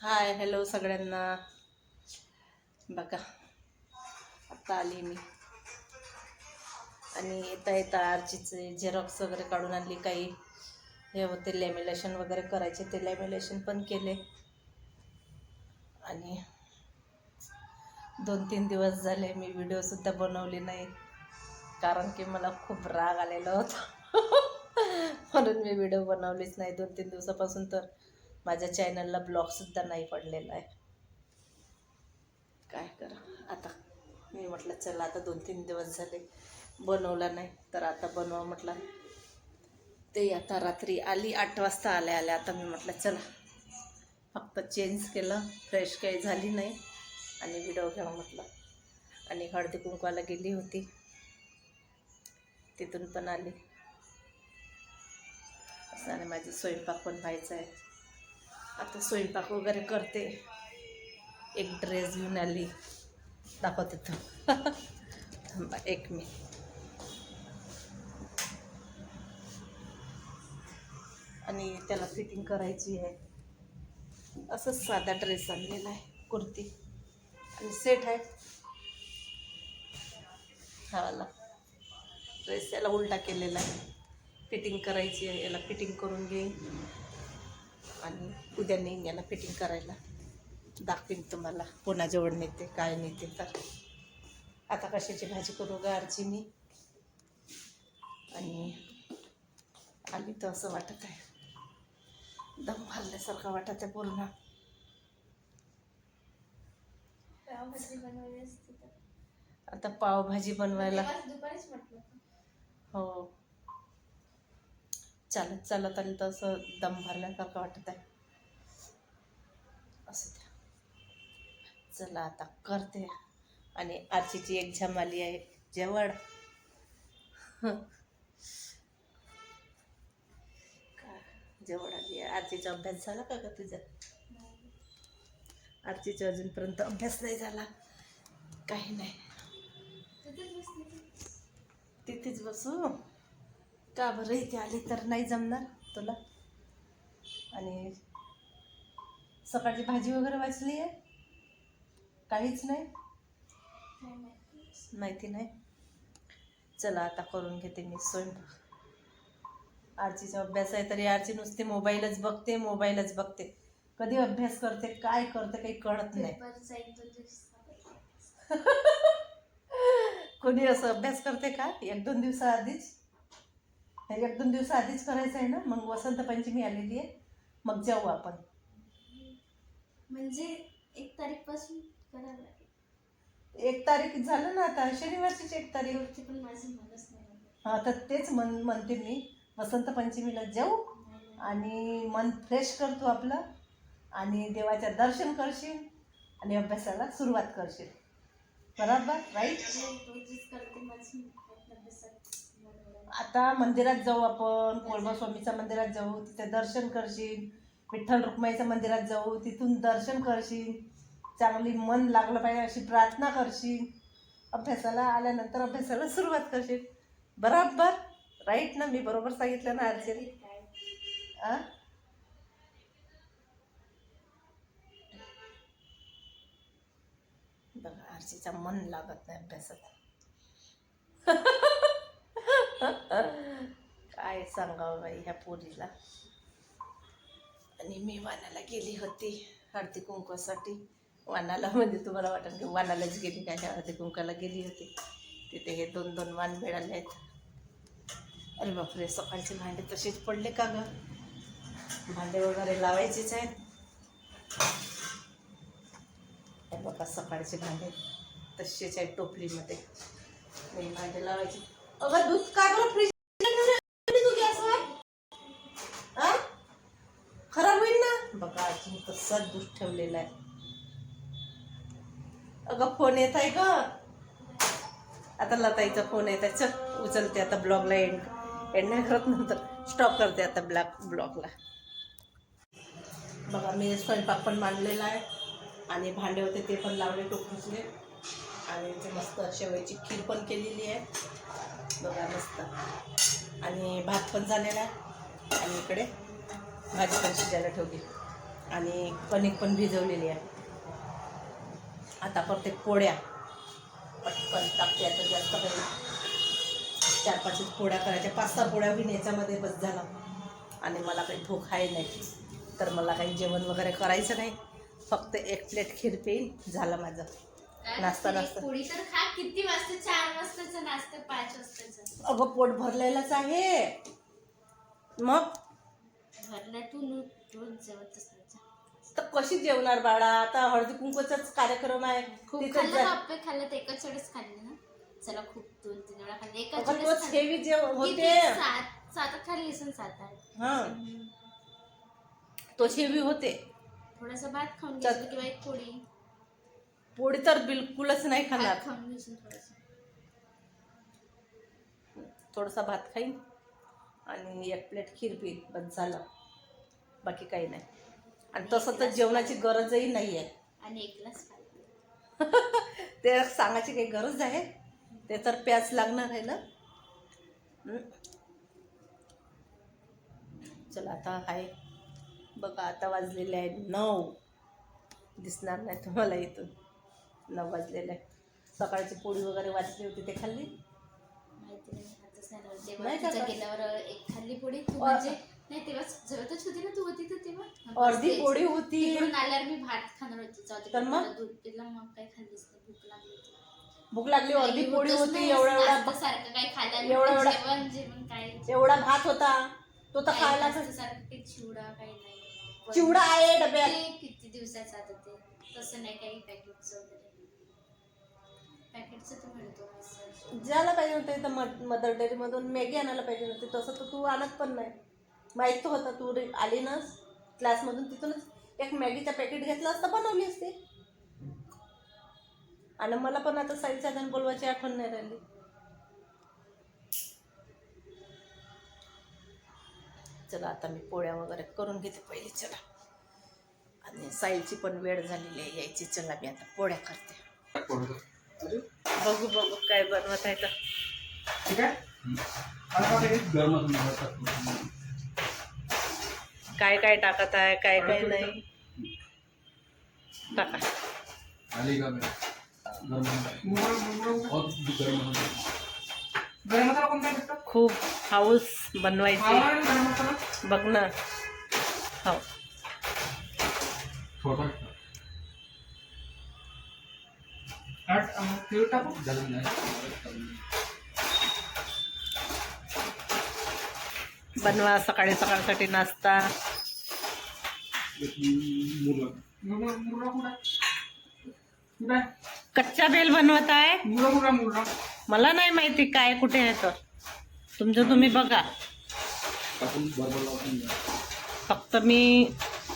Hi hello सगळ्यांना. बघा आत्ता आली मी. आणि येता येता आरचीचे झेरॉक्स वगैरे काढून आणली. काही हे होते लॅमिलेशन वगैरे करायचे ते लॅमिलेशन पण केले. आणि दोन तीन दिवस झाले मी व्हिडिओसुद्धा बनवली नाही. कारण की मला खूप राग आलेला होता. म्हणून मी व्हिडिओ बनवलीच नाही. दोन तीन दिवसापासून तर माझ्या चॅनलला ब्लॉगसुद्धा नाही पडलेला आहे. काय करा? आता मी म्हटलं चला आता दोन तीन दिवस झाले बनवला नाही तर आता बनवा म्हटलं. ते आता रात्री आली आठ वाजता आल्या आल्या. आता मी म्हटलं चला. फक्त चेंज केलं फ्रेश काही झाली नाही. आणि व्हिडिओ घ्यावं म्हटलं. आणि हळदी कुंकवाला गेली होती. तिथून पण आली. असं आणि माझी स्वयंपाक पण व्हायचा आहे. आता स्वयंपाक वगैरे करते. एक ड्रेस घेऊन आली. दाखवते तो थांबा एक मी आणि त्याला फिटिंग करायची आहे. असंच साधा ड्रेस आणलेला आहे कुर्ती. आणि सेट आहे. हा ड्रेस याला उलटा केलेला आहे. फिटिंग करायची आहे याला फिटिंग करून घेईन. आणि उद्या नेईन याला फिटिंग करायला. दाखवीन तुम्हाला पुन्हा जेवण नेते काय नेते तर. आता कशाची भाजी करू गारची मी आणि आली तर असं वाटत आहे. दम घालण्यासारखं वाटत आहे पूर्ण. आता पावभाजी बनवायला. हो. चालत चालत आणि तसं दम भरल्यासारखं वाटत आहे. असं द्या. चला आता करते. आणि आरचीची एक्झाम आली आहे. जेवण. काय? जेवण आली आहे. आरचीचा अभ्यास झाला का ग तुझा? आरतीचा अजूनपर्यंत अभ्यास नाही झाला. काही नाही. तिथेच तिथेच बसू? का बरं इथे आली तर नाही जमणार तुला? आणि सकाळची भाजी वगैरे वाचली आहे? काहीच नाही? माहिती. नाही. चला आता करून घेते मी स्वयंपाक. आरचीचा अभ्यास आहे तरी आरची नुसती मोबाईलच बघते मोबाईलच बघते. कधी अभ्यास करते काय करते काही कळत नाही. कोणी असं अभ्यास करते का? एक दोन दिवसाआधीच? एक दोन दिवसाआधीच करायचं आहे ना? मग वसंत पंचमी आलेली आहे. मग जाऊ आपण. म्हणजे एक तारीखपासून करावं लागेल. एक तारीख झालं ना आता? शनिवारचीच एक तारीख. शेवटची पण माझं मनच नाही लागलं. हा तर तेच म्हण म्हणते मी. वसंत पंचमीला जाऊ. आणि मन फ्रेश करतो आपलं आणि देवाचं दर्शन करशील आणि अभ्यासाला सुरुवात करशील. बरोबर? राईट? रोजच करते माझं. अभ्यासात. आता मंदिरात जाऊ आपण कोळबा स्वामीच्या मंदिरात जाऊ तिथे दर्शन करशील. विठ्ठल रुक्माईच्या मंदिरात जाऊ तिथून दर्शन करशील. चांगली मन लागलं पाहिजे अशी प्रार्थना करशील. अभ्यासाला आल्यानंतर अभ्यासाला सुरुवात करशील. बरोबर? राईट ना? मी बरोबर सांगितलं ना अर्चना? आ? बघा आरसीचा मन लागत नाही अभ्यासात. काय सांगावं बाई ह्या पोरीला? आणि मी वानाला गेली होती हळदी कुंकवासाठी. वानाला म्हणजे तुम्हाला वाटेल की वानालाच गेली काय हळदी कुंकाला गेली होती. तिथे हे दोन दोन वान मिळाले आहेत. अरे बापरे सकाळचे भांडे तसेच पडले का ग? भांडे वगैरे लावायचेच आहेत. बाबा बघा सकाळचे भांडे तसेच आहेत टोपलीमध्ये. मी भांडे लावायचे. अगं दूध का बरं फ्रीज खराब होईल ना? बघा अजून तसाच दूध ठेवलेला आहे. अगं फोन येत आहे ग. आता लताईचा फोन येत आहे. चल उचलते आता ब्लॉगला एंड एंड नाही करत नंतर. स्टॉप करते आता ब्लॅक ब्लॉगला बघा मी स्वयंपाक पण मांडलेला आहे. आणि भांडे होते ते पण लावले टोकरीचे आणि ते मस्त शेवयाची खीर पण केलेली आहे. बघा मस्त. आणि भात पण झालेला आहे. आणि इकडे भाजी पण शिजायला ठेवली. आणि कणिक पण भिजवलेली आहे. आता प्रत्येक पोळ्या. पटकन टाकते आता जास्त काही चार पाच पोळ्या करायच्या. पाच सहा पोळ्या बी याच्यामध्ये बस झाला. आणि मला काही भूक आहे नाही. तर मला काही जेवण वगैरे करायचं नाही. फक्त एक प्लेट खीर पेईन. झालं माझं. नाश्ता, नाश्ता. पोळी तर खा किती वाजता? चार वाजताचा नाश्ता पाच वाजताचा? अगं पोट भरलेलंच आहे. मग? भरला तू नु- रोज जेवतच नाही. तर कशी जेवणार बाळा? आता हळदी कुंकूचाच कार्यक्रम आहे. खूप तिथं खाल्लं जा- खाल्लं तर एकाच वेळेस खाल्लं ना? चला खूप दोन तीन वेळा खाल्लं. एकाच अगं वेळेस तोच खाल्लं. हेवी जेव होते? सात सात खाल्ली असेल सात आठ. हा. तोच हेवी होते. थोडासा भात खाऊन घेशील किंवा एक पोळी? पोळी तर बिलकुलच नाही खाणार. थोडासा. भात खाईन आणि एक प्लेट खीर पिईन बस झालं. बाकी काही नाही. आणि तसं तर जेवणाची गरजही नाही आहे आणि एक ग्लास ते सांगायची काही गरज आहे? ते तर प्याच लागणार आहे ना? चला आता आहे बघा आता वाजलेले आहे नऊ. दिसणार नाही तुम्हाला इथून. नऊ वाजलेले. आहे सकाळची पोळी वगैरे वाचली होती ते खाल्ली? माहिती नाही? गेल्यावर एक खाल्ली पोळी तू अ- म्हणजे नाही तेव्हा जेवतच होती ना तू होती तर तेव्हा? अर्धी तेच. पोळी होती. तिकडून आल्यावर मी भात खाणार होती. जाऊ दे, तर मग? मला दूध दिलं मग काही खाल्लीच नाही भूक लागली होती. भूक लागली अर्धी काही पोळी होतच होती नाही, एवढा एवढा काही एवढा-. एवढा- जेवण जेवण काय? एवढा भात होता. तो तर खायला नाश्त्यासारखं काही चिवडा काही नाही. चिवडा आहे डब्यात. ते किती दिवसाचं आता ते? तसं नाही काही पॅकेटचं वगैरे. पॅकेटचं तर मिळतो असं. ज्याला पाहिजे होतं मद मदर डेअरीमधून मॅगी आणायला पाहिजे होती तसं तर तू आणत पण नाही. माहीत तर होता तू रे- आली ना क्लासमधून तिथूनच एक मॅगीचा पॅकेट घेतला असता बनवली असते. आणि मला पण आता साई साधन बोलवायची आठवण नाही राहिली. चला आता मी पोळ्या वगैरे करून घेते पहिले चला. आणि साईची पण वेळ झालेली आहे यायची. चला मी आता पोळ्या करते. बघू बघू काय बनवत आहे तर. ठीक आहे? आता काय काय काय टाकत आहे काय काय नाही? टाका. खूप हाऊस बनवायची. हा बघ ना. हो. टाकू? बनवा सकाळी सकाळसाठी नाश्ता. कच्चा बेल बनवत आहे? मला नाही माहिती काय कुठे आहे तर तुमचं तुम्ही बघा. फक्त मी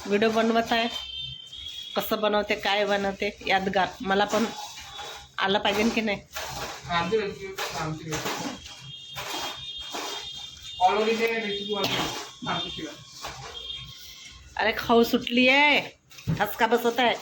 व्हिडिओ बनवत आहे. कसं बनवते काय बनवते यादगार मला पण आलं पाहिजे की नाही? अरे खाऊ सुटली आहे ठसका बसत आहे.